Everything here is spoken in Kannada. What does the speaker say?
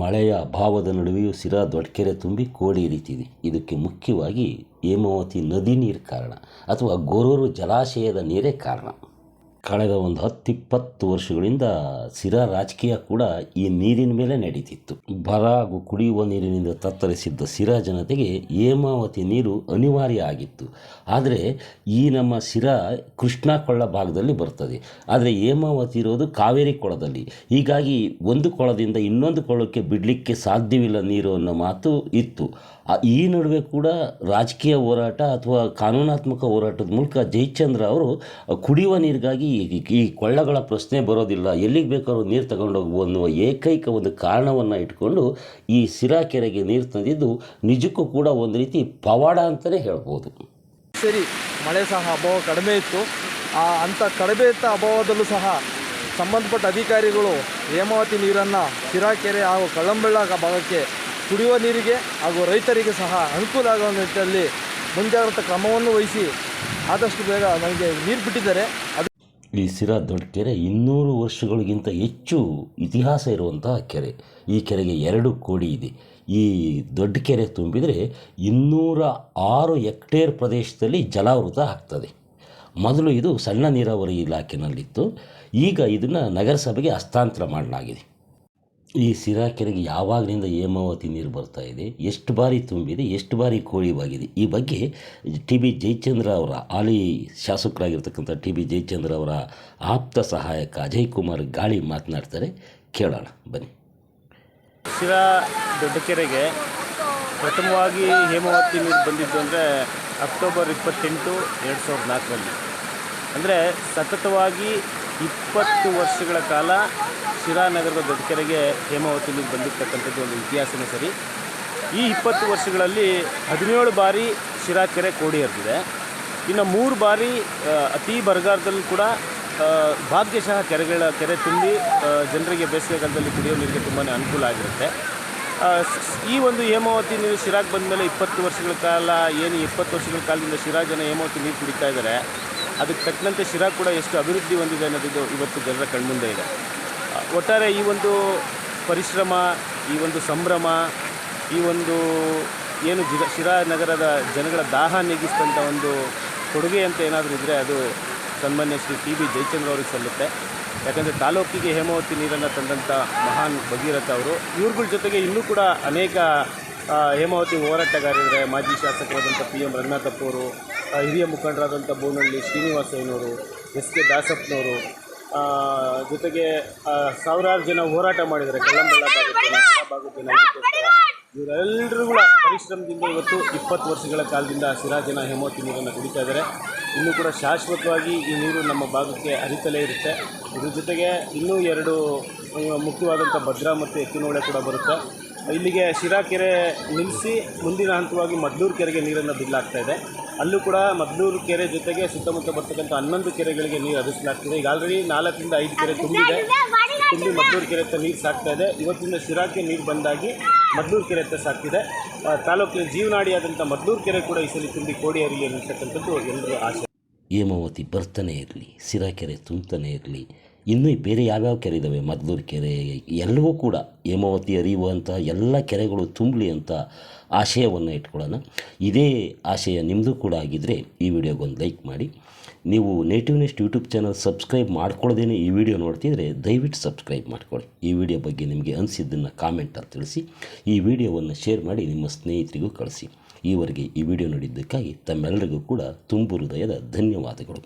ಮಳೆಯ ಅಭಾವದ ನಡುವೆಯೂ ಸಿರಾ ದೊಡ್ಕೆರೆ ತುಂಬಿ ಕೋಡಿ ಹರಿತಿದೆ ಇದಕ್ಕೆ ಮುಖ್ಯವಾಗಿ ಹೇಮಾವತಿ ನದಿ ನೀರು ಕಾರಣ ಅಥವಾ ಗೊರೂರು ಜಲಾಶಯದ ನೀರೇ ಕಾರಣ. ಕಳೆದ ಒಂದು ಹತ್ತಿಪ್ಪತ್ತು ವರ್ಷಗಳಿಂದ ಸಿರಾ ರಾಜಕೀಯ ಕೂಡ ಈ ನೀರಿನ ಮೇಲೆ ನಡೀತಿತ್ತು. ಬರ ಹಾಗೂ ಕುಡಿಯುವ ನೀರಿನಿಂದ ತತ್ತರಿಸಿದ್ದ ಸಿರಾ ಜನತೆಗೆ ಹೇಮಾವತಿ ನೀರು ಅನಿವಾರ್ಯ ಆಗಿತ್ತು. ಆದರೆ ಈ ನಮ್ಮ ಸಿರಾ ಕೃಷ್ಣಾ ಕೊಳ್ಳ ಭಾಗದಲ್ಲಿ ಬರ್ತದೆ. ಆದರೆ ಹೇಮಾವತಿ ಇರೋದು ಕಾವೇರಿ ಕೊಳದಲ್ಲಿ ಹೀಗಾಗಿ ಒಂದು ಕೊಳದಿಂದ ಇನ್ನೊಂದು ಕೊಳಕ್ಕೆ ಬಿಡಲಿಕ್ಕೆ ಸಾಧ್ಯವಿಲ್ಲ ನೀರು ಅನ್ನೋ ಮಾತು ಇತ್ತು. ಈ ನಡುವೆ ಕೂಡ ರಾಜಕೀಯ ಹೋರಾಟ ಅಥವಾ ಕಾನೂನಾತ್ಮಕ ಹೋರಾಟದ ಮೂಲಕ ಜಯಚಂದ್ರ ಅವರು ಕುಡಿಯುವ ನೀರಿಗಾಗಿ ಈ- ಕೊಳ್ಳಗಳ ಪ್ರಶ್ನೆ ಬರೋದಿಲ್ಲ. ಎಲ್ಲಿಗೆ ಬೇಕಾದ್ರೂ ನೀರು ತಗೊಂಡೋಗ್ಬೋದು ಅನ್ನುವ ಏಕೈಕ ಒಂದು ಕಾರಣವನ್ನು ಇಟ್ಕೊಂಡು ಈ ಸಿರಾ ಕೆರೆಗೆ ನೀರು ತಂದಿದ್ದು ನಿಜಕ್ಕೂ ಕೂಡ ಒಂದು ರೀತಿ ಪವಾಡ ಅಂತಲೇ ಹೇಳ್ಬೋದು. ಸರಿ, ಮಳೆ ಸಹ ಅಭಾವ ಕಡಿಮೆ ಇತ್ತು. ಆ ಅಂಥ ಕಡಿಮೆ ಇದ್ದ ಅಭಾವದಲ್ಲೂ ಸಹ ಸಂಬಂಧಪಟ್ಟ ಅಧಿಕಾರಿಗಳು ಹೇಮಾವತಿ ನೀರನ್ನು ಕೆರೆ ಹಾಗೂ ಕಳ್ಳಂಬೆಳ್ಳ ಭಾಗಕ್ಕೆ ಕುಡಿಯುವ ನೀರಿಗೆ ಹಾಗೂ ರೈತರಿಗೆ ಸಹ ಅನುಕೂಲ ಆಗುವ ನಿಟ್ಟಿನಲ್ಲಿ ಮುಂಜಾಗ್ರತಾ ಕ್ರಮವನ್ನು ವಹಿಸಿ ಆದಷ್ಟು ಬೇಗ ನನಗೆ ನೀರು ಬಿಟ್ಟಿದ್ದಾರೆ. ಈ ಸಿರಾ ದೊಡ್ಡ ಕೆರೆ ಇನ್ನೂರು ವರ್ಷಗಳಿಗಿಂತ ಹೆಚ್ಚು ಇತಿಹಾಸ ಇರುವಂತಹ ಕೆರೆ. ಈ ಕೆರೆಗೆ ಎರಡು ಕೋಡಿ ಇದೆ. ಈ ದೊಡ್ಡ ಕೆರೆ ತುಂಬಿದರೆ ಇನ್ನೂರ ಆರು ಹೆಕ್ಟೇರ್ ಪ್ರದೇಶದಲ್ಲಿ ಜಲಾವೃತ ಆಗ್ತದೆ. ಮೊದಲು ಇದು ಸಣ್ಣ ನೀರಾವರಿ ಇಲಾಖೆನಲ್ಲಿತ್ತು. ಈಗ ಇದನ್ನು ನಗರಸಭೆಗೆ ಹಸ್ತಾಂತರ ಮಾಡಲಾಗಿದೆ. ಈ ಸಿರಾ ಕೆರೆಗೆ ಯಾವಾಗಲಿಂದ ಹೇಮಾವತಿ ನೀರು ಬರ್ತಾ ಇದೆ, ಎಷ್ಟು ಬಾರಿ ತುಂಬಿದೆ, ಎಷ್ಟು ಬಾರಿ ಕೋಳಿವಾಗಿದೆ ಈ ಬಗ್ಗೆ ಟಿ ಬಿ ಜಯಚಂದ್ರ ಅವರ ಹಾಲಿ ಶಾಸಕರಾಗಿರ್ತಕ್ಕಂಥ ಟಿ ಬಿ ಜಯಚಂದ್ರ ಅವರ ಆಪ್ತ ಸಹಾಯಕ ಅಜಯ್ ಕುಮಾರ್ ಗಾಳಿ ಮಾತನಾಡ್ತಾರೆ. ಕೇಳೋಣ, ಬನ್ನಿ. ಶಿರಾ ದೊಡ್ಡಕೆರೆಗೆ ಪ್ರಥಮವಾಗಿ ಹೇಮಾವತಿ ನೀರು ಬಂದಿದ್ದು ಅಂದರೆ ಅಕ್ಟೋಬರ್ ಇಪ್ಪತ್ತೆಂಟು, ಎರಡು ಸಾವಿರದ ನಾಲ್ಕರಲ್ಲಿ. ಅಂದರೆ ಸತತವಾಗಿ ಇಪ್ಪತ್ತು ವರ್ಷಗಳ ಕಾಲ ಶಿರಾನಗರದ ದೊಡ್ಡಕೆರೆಗೆ ಹೇಮಾವತಿ ನೀರು ಬಂದಿರ್ತಕ್ಕಂಥದ್ದು ಒಂದು ಇತಿಹಾಸನೇ ಸರಿ. ಈ ಇಪ್ಪತ್ತು ವರ್ಷಗಳಲ್ಲಿ ಹದಿನೇಳು ಬಾರಿ ಶಿರಾ ಕೆರೆ ಕೋಡಿ ಹರಿದಿದೆ. ಇನ್ನು ಮೂರು ಬಾರಿ ಅತಿ ಬರಗಾಲದಲ್ಲೂ ಕೂಡ ಭಾಗ್ಯಶಃ ಕೆರೆಗಳ, ಕೆರೆ ತುಂಬಿ ಜನರಿಗೆ ಬೇಸಿಗೆಗಾಲದಲ್ಲಿ ಕುಡಿಯೋ ನೀರಿಗೆ ತುಂಬಾ ಅನುಕೂಲ ಆಗಿರುತ್ತೆ. ಈ ಒಂದು ಹೇಮಾವತಿ ನೀರು ಶಿರಾಗ್ ಬಂದ ಮೇಲೆ ಇಪ್ಪತ್ತು ವರ್ಷಗಳ ಕಾಲ, ಏನು ಇಪ್ಪತ್ತು ವರ್ಷಗಳ ಕಾಲದಿಂದ ಶಿರಾ ಜನ ಹೇಮಾವತಿ ನೀರು ಕುಡಿತಾ ಇದ್ದಾರೆ ಅದಕ್ಕೆ ತಕ್ಕಂತೆ ಶಿರಾ ಕೂಡ ಎಷ್ಟು ಅಭಿವೃದ್ಧಿ ಹೊಂದಿದೆ ಅನ್ನೋದು ಇವತ್ತು ಜನರ ಕಣ್ಮುಂದೆ ಇದೆ. ಒಟ್ಟಾರೆ ಈ ಒಂದು ಪರಿಶ್ರಮ, ಈ ಒಂದು ಸಂಭ್ರಮ, ಈ ಒಂದು ಏನು ಜಿರ ಶಿರಾ ನಗರದ ಜನಗಳ ದಾಹ ನೀಗಿಸಿದಂಥ ಒಂದು ಕೊಡುಗೆ ಅಂತ ಏನಾದರೂ ಇದ್ದರೆ ಅದು ಸನ್ಮಾನ್ಯ ಶ್ರೀ ಟಿ ಬಿ ಜಯಚಂದ್ರ ಅವ್ರಿಗೆ ಸಲ್ಲುತ್ತೆ. ಯಾಕಂದರೆ ತಾಲೂಕಿಗೆ ಹೇಮಾವತಿ ನೀರನ್ನು ತಂದಂಥ ಮಹಾನ್ ಭಗೀರಥ ಅವರು, ಇವ್ರಗಳ ಜೊತೆಗೆ ಇನ್ನೂ ಕೂಡ ಅನೇಕ ಹೇಮಾವತಿ ಹೋರಾಟಗಾರರಿದ್ದಾರೆ. ಮಾಜಿ ಶಾಸಕರಾದಂಥ ಪಿ ಎಂ ರಂಗನಾಥಪ್ಪ ಅವರು ಹಿರಿಯ ಮುಖಂಡರಾದಂಥ ಬೋನಹಳ್ಳಿ ಶ್ರೀನಿವಾಸಯ್ಯನವರು ಎಸ್ ಕೆ ದಾಸಪ್ಪನವರು ಜೊತೆಗೆ ಸಾವಿರಾರು ಜನ ಹೋರಾಟ ಮಾಡಿದ್ದಾರೆ. ಜನ ಇದಕ್ಕೋಸ್ಕರ ಇವರೆಲ್ಲರೂ ಕೂಡ ಪರಿಶ್ರಮದಿಂದ ಇವತ್ತು ಇಪ್ಪತ್ತು ವರ್ಷಗಳ ಕಾಲದಿಂದ ಸಿರಾಜನ ಹೇಮಾವತಿ ನೀರನ್ನು ಕುಡಿತಾ ಇದ್ದಾರೆ. ಇನ್ನೂ ಕೂಡ ಶಾಶ್ವತವಾಗಿ ಈ ನೀರು ನಮ್ಮ ಭಾಗಕ್ಕೆ ಹರಿತಲೇ ಇರುತ್ತೆ. ಇದ್ರ ಜೊತೆಗೆ ಇನ್ನೂ ಎರಡು ಮುಖ್ಯವಾದಂಥ ಭದ್ರಾ ಮತ್ತು ಎತ್ತಿನೋಳೆ ಕೂಡ ಬರುತ್ತೆ. ಇಲ್ಲಿಗೆ ಶಿರಾ ಕೆರೆ ನಿಲ್ಲಿಸಿ ಮುಂದಿನ ಹಂತವಾಗಿ ಮದ್ದೂರು ಕೆರೆಗೆ ನೀರನ್ನು ಬಿಡಲಾಗ್ತಾ ಇದೆ. ಅಲ್ಲೂ ಕೂಡ ಮದ್ದೂರು ಕೆರೆ ಜೊತೆಗೆ ಸುತ್ತಮುತ್ತ ಬರ್ತಕ್ಕಂಥ ಹನ್ನೊಂದು ಕೆರೆಗಳಿಗೆ ನೀರು ಹರಿಸಲಾಗ್ತಿದೆ. ಈಗ ಆಲ್ರೆಡಿ ನಾಲ್ಕರಿಂದ ಐದು ಕೆರೆ ತುಂಬಿದೆ. ತುಂಬಿ ಮದ್ದೂರು ಕೆರೆ ಹತ್ರ ನೀರು ಸಾಕ್ತಾ ಇದೆ. ಇವತ್ತಿಂದ ಶಿರಾಕ್ಕೆ ನೀರು ಬಂದಾಗಿ ಮದ್ದೂರು ಕೆರೆ ಹತ್ರ ಸಾಕ್ತಿದೆ. ತಾಲೂಕಿನ ಜೀವನಾಡಿಯಾದಂಥ ಮದ್ದೂರು ಕೆರೆ ಕೂಡ ಈ ಸಲ ತುಂಬಿ ಕೋಡಿ ಹರಿಲಿ ಅನ್ನತಕ್ಕಂಥದ್ದು ಎಲ್ಲರೂ ಆಸೆ ಹೇಮಾವತಿ ಬರ್ತಾನೆ ಇರಲಿ ಸಿರಾಕೆರೆ ಕೆರೆ ತುಂಬ್ತಾನೆ ಇರಲಿ. ಇನ್ನೂ ಬೇರೆ ಯಾವ್ಯಾವ ಕೆರೆ ಇದ್ದಾವೆ ಮದ್ದೂರು ಕೆರೆ, ಎಲ್ಲವೂ ಕೂಡ ಹೇಮಾವತಿ ಹರಿಯುವಂಥ ಎಲ್ಲ ಕೆರೆಗಳು ತುಂಬಲಿ ಅಂತ ಆಶಯವನ್ನು ಇಟ್ಕೊಳ್ಳೋಣ. ಇದೇ ಆಶಯ ನಿಮ್ಮದು ಕೂಡ ಆಗಿದ್ದರೆ ಈ ವಿಡಿಯೋಗೊಂದು ಲೈಕ್ ಮಾಡಿ. ನೀವು Native Nest YouTube channel subscribe ಮಾಡ್ಕೊಳ್ಳೋದೇನೆ ಈ ವಿಡಿಯೋ ನೋಡ್ತಿದ್ರೆ ದಯವಿಟ್ಟು ಸಬ್ಸ್ಕ್ರೈಬ್ ಮಾಡ್ಕೊಳ್ಳಿ. ಈ ವಿಡಿಯೋ ಬಗ್ಗೆ ನಿಮಗೆ ಅನಿಸಿದ್ದನ್ನು ಕಾಮೆಂಟಲ್ಲಿ ತಿಳಿಸಿ. ಈ ವಿಡಿಯೋವನ್ನು ಶೇರ್ ಮಾಡಿ ನಿಮ್ಮ ಸ್ನೇಹಿತರಿಗೂ ಕಳಿಸಿ. ಈವರೆಗೆ ಈ ವಿಡಿಯೋ ನೋಡಿದ್ದಕ್ಕಾಗಿ ತಮ್ಮೆಲ್ಲರಿಗೂ ಕೂಡ ತುಂಬು ಹೃದಯದ ಧನ್ಯವಾದಗಳು.